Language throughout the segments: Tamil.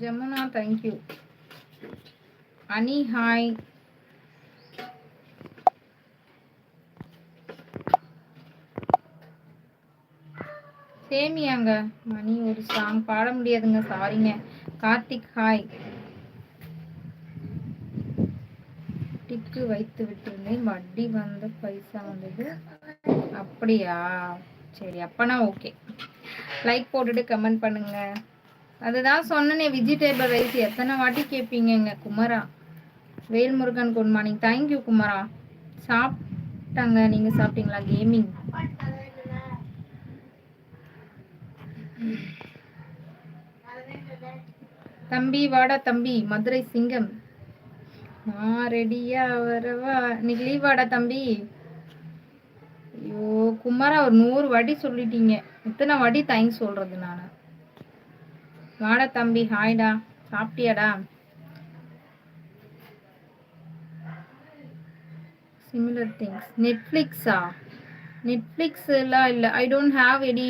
ஜமுனா தேங்க்யூ அனி ஹாய் சேமியாங்க மணி ஒரு சாங் பாட முடியாதுங்க சாரிங்க கார்த்திக் ஹாய் டிக்கு வைத்து விட்டிருந்தேன் வட்டி வந்த பைசா வந்தது. அப்படியா? சரி அப்பனா ஓகே லைக் போட்டுட்டு கமெண்ட் பண்ணுங்க. அதுதான் சொன்னனே வெஜிடேபிள் ரைஸ் எத்தனை வாட்டி கேட்பீங்கங்க குமரா. Velmurugan good morning thank you குமரா. சாப்பிட்டாங்க நீங்க சாப்பிட்டீங்களா கேமிங் தம்பி வாடா தம்பி. மதுரை சிங்கம். ஆ ரெடியா வரவா. இன்னைக்கு லீவ் வாடா தம்பி. ஐயோ குமாரா ஒரு நூறு வாட்டி சொல்லிட்டீங்க. எத்தனை வாட்டி தேங்க்ஸ் சொல்றது நான். வாடா தம்பி ஹாய்டா சாப்பிட்டியாடா? சிமிலர் திங்ஸ் நெட்ஃப்ளிக்ஸா நெட்ஃப்ளிக்ஸ் எல்லாம் இல்லை. ஐ டோன்ட் ஹாவ் எடி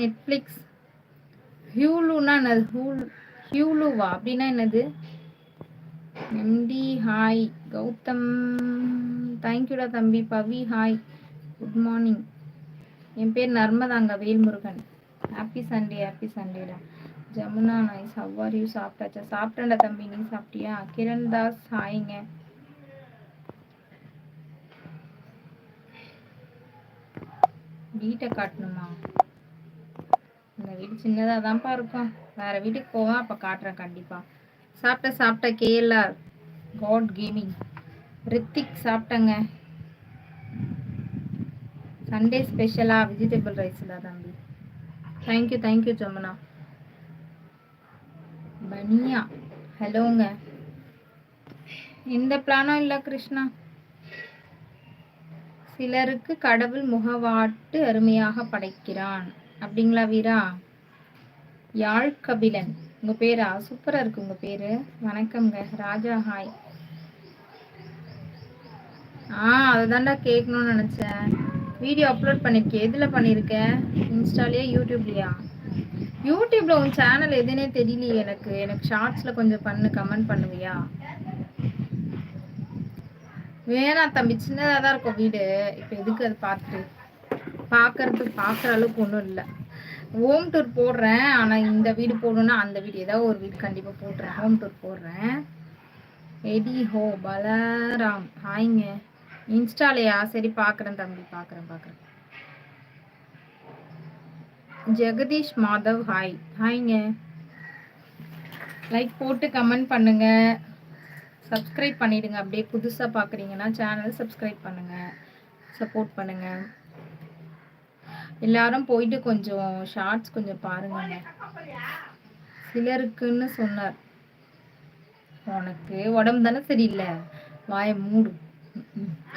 நெட்ஃப்ளிக்ஸ் ஹியூலுனா என்னது? ஹூல் ஹியூலுவா அப்படின்னா என்னது? எம்டி ஹாய் கௌதம். தேங்க்யூடா தம்பி. பவி ஹாய் குட் மார்னிங் என் பேர் நர்மதாங்க. Velmurugan. Happy Sunday happy சண்டேடா Jamuna nice how are you சாப்பிட்டாச்சா? சாப்பிட்டேன்டா தம்பி நீ சாப்பிட்டியா? கிரண் தாஸ் ஹாய்ங்க வீட்டை காட்டணுமா? இந்த வீடு சின்னதாக தான்ப்பா இருக்கும். வேற வீட்டுக்கு போவேன் அப்போ காட்டுறேன் கண்டிப்பாக சாப்பிட்ட சாப்பிட்ட கேஎல்ஆர் காட் கேமிங் ரித்திக் சாப்பிட்டங்க. சண்டே ஸ்பெஷலாக வெஜிடபிள் ரைஸ் தான் தம்பி. Thank you thank you Jamuna. பனியா? ஹலோங்க. எந்த பிளானும் இல்லை கிருஷ்ணா. சிலருக்கு கடவுள் முகவாட்டு அருமையாக படைக்கிறான். அப்படிங்களா வீரா? யாழ் கபிலன். உங்க பேரா? சூப்பரா இருக்கு உங்க பேரு. வணக்கம்ங்க. ராஜா ஹாய் ஆ அதுதான்டா கேட்கணும்னு நினைச்சேன். வீடியோ அப்லோட் பண்ணிருக்கேன் எதுல பண்ணிருக்க? இன்ஸ்டாலயா யூடியூப்லயா? யூடியூப்ல உன் சேனல் எதுனே தெரியலையே எனக்கு. எனக்கு ஷார்ட்ஸ்ல கொஞ்சம் பண்ணு கமெண்ட் பண்ணுவியா? வேணாம் தம்பி சின்னதாக தான் இருக்கும் வீடு. இப்போ எதுக்கு அது பார்த்துட்டு? பார்க்கறதுக்கு பார்க்குற அளவுக்கு ஒன்றும் இல்லை. ஹோம் டூர் போடுறேன். ஆனால் இந்த வீடு போடணும்னா அந்த வீடு ஏதாவது ஒரு வீடு கண்டிப்பாக போடுறேன் ஹோம் டூர் போடுறேன். எடி ஹோ பலராம். ஹாய்ங்க. இன்ஸ்டாலையா? சரி பார்க்குறேன் தம்பி பார்க்குறேன் பார்க்குறேன். ஜெகதீஷ் மாதவ் ஹாய் ஹாய்ங்க லைக் போட்டு கமெண்ட் பண்ணுங்க. சப்ஸ்கிரைப் பண்ணிடுங்க. அப்படியே புதுசாக பார்க்குறீங்கன்னா சேனல் சப்ஸ்கிரைப் பண்ணுங்க. சப்போர்ட் பண்ணுங்க. எல்லாரும் போயிட்டு கொஞ்சம் ஷார்ட்ஸ் கொஞ்சம் பாருங்க சிலருக்குன்னு சொன்னார். உனக்கு உடம்பு தானே சரியில்லை? வாயை மூடு.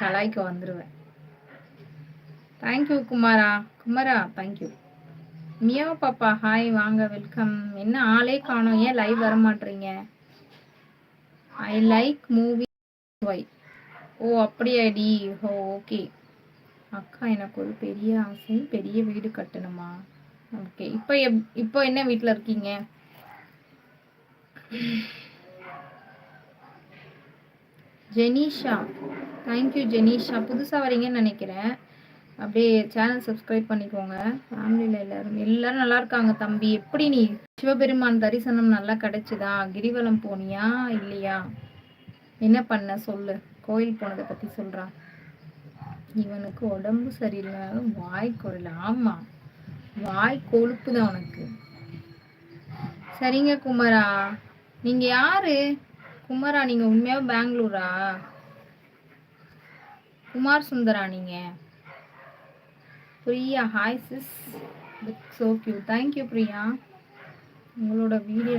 கலாய்க்கு கலாய்க்க வந்துடுவேன் தேங்க்யூ குமாரா. குமாரா தேங்க்யூ மியா பாப்பா ஹாய் வாங்க வெல்கம். என்ன ஆளே காணோம். ஏன் லைவ் வர மாட்டீங்க ஐ லைக் மூவி ஒய் ஓ அப்படியாடி. ஓ ஓகே அக்கா எனக்கு ஒரு பெரிய ஆசை. பெரிய வீடு கட்டணுமா? ஓகே இப்போ எப் இப்போ என்ன வீட்டில் இருக்கீங்க? ஜெனிஷா. Thank you Jenisha. புதுசாக வரீங்கன்னு நினைக்கிறேன். அப்படியே சேனல் சப்ஸ்கிரைப் பண்ணிக்கோங்க. ஃபேமிலியில் எல்லாரும் எல்லாரும் நல்லா இருக்காங்க தம்பி. எப்படி நீ? சிவபெருமான் தரிசனம் நல்லா கிடைச்சுதா? கிரிவலம் போனியா? இல்லையா? என்ன பண்ண சொல்லு? கோயில் போனதை பற்றி சொல்கிறான் இவனுக்கு உடம்பு சரியில்லைனாலும் வாய் குரல். ஆமாம் வாய் கொழுப்பு தான் உனக்கு. சரிங்க குமரா. நீங்கள் யாரு? குமரா நீங்கள் உண்மையாக பெங்களூரா? குமார் சுந்தரா நீங்கள் பிரியா ஹாய் சிஸ் சோ கியூ தேங்க்யூ பிரியா. உங்களோட வீடியோ